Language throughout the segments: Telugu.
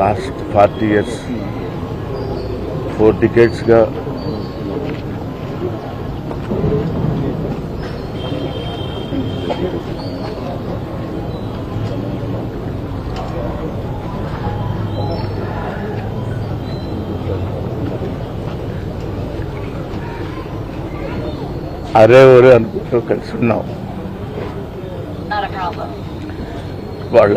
లాస్ట్ ఫార్టీ ఇయర్స్ ఫోర్ డికేట్స్గా అరే ఒరే అనుకుంటూ కలిసి ఉన్నాం. వాళ్ళ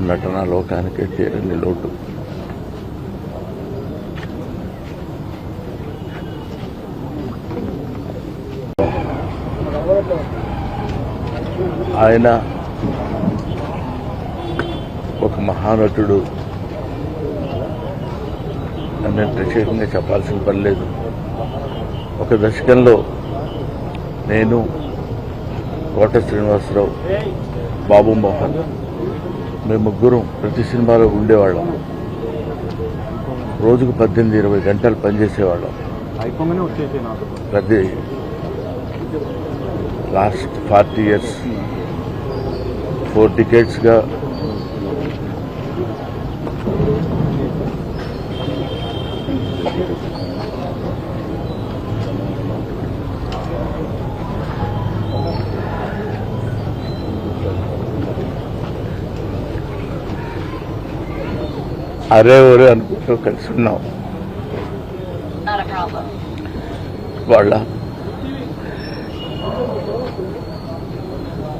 నటనా లోకానికి తీరని లోటు. ఆయన ఒక మహానటుడు. అని ప్రత్యేకంగా చెప్పాల్సిన పని లేదు. ఒక దశకంలో నేను కోట శ్రీనివాసరావు బాబు మోహన్ మేము ముగ్గురం ప్రతి సినిమాలో ఉండేవాళ్ళం. రోజుకు పద్దెనిమిది ఇరవై గంటలు పనిచేసేవాళ్ళం. ప్రతి లాస్ట్ ఫార్టీ ఇయర్స్ ఫోర్ డికేట్స్గా అరే ఒరే అనుకుంటూ కలిసి ఉన్నాం. వాళ్ళ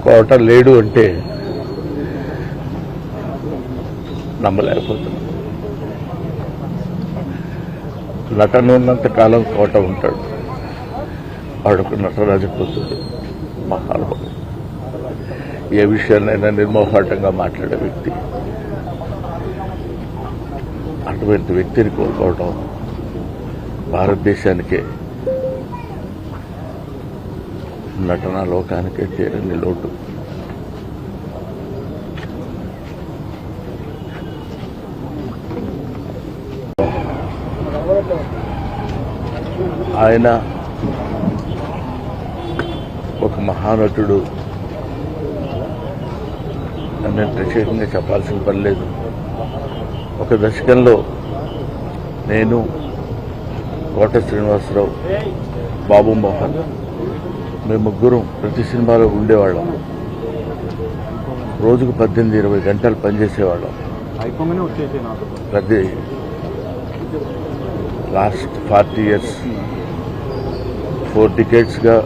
కోట లేడు అంటే నమ్మలేకపోతున్నాం. నటన ఉన్నంత కాలం కోట ఉంటాడు. వాడుకు నటరాజు కూతురు మహానుభావుడు. ఏ విషయాన్నైనా నిర్మోహాటంగా మాట్లాడే వ్యక్తి. అటువంటి వ్యక్తిని కోల్పోవడం భారతదేశానికే నటనా లోకానికే తీరని లోటు. ఆయన ఒక మహానటుడు. అని నేను ప్రత్యేకంగా చెప్పాల్సిన పని లేదు. ఒక దశకంలో నేను కోట శ్రీనివాసరావు బాబు మోహన్ మేము ముగ్గురం ప్రతి సినిమాలో ఉండేవాళ్ళం. రోజుకు పద్దెనిమిది ఇరవై గంటలు పనిచేసేవాళ్ళం. ప్రతి లాస్ట్ ఫార్టీ ఇయర్స్ ఫోర్ డికేట్స్గా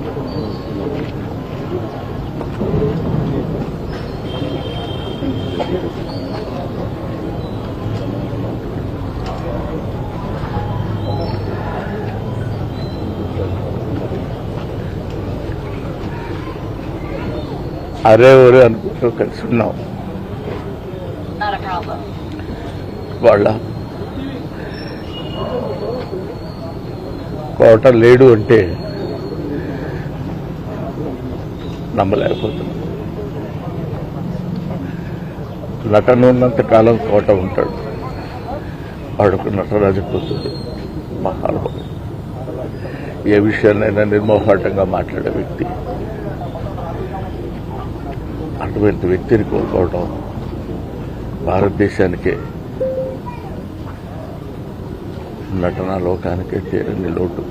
అరే ఒరే అనుకుంటూ కలిసి ఉన్నాం. వాళ్ళ కోట లేడు అంటే నమ్మలేకపోతున్నాం. నటన ఉన్నంత కాలం కోట ఉంటాడు. వాడుకు నటరాజు కూతురు మహానుభావుడు. ఏ విషయాన్నైనా నిర్మోహాటంగా మాట్లాడే వ్యక్తి. అటువంటి వ్యక్తిని కోల్పోవడం భారతదేశానికే నటనా లోకానికే తీరని లోటు.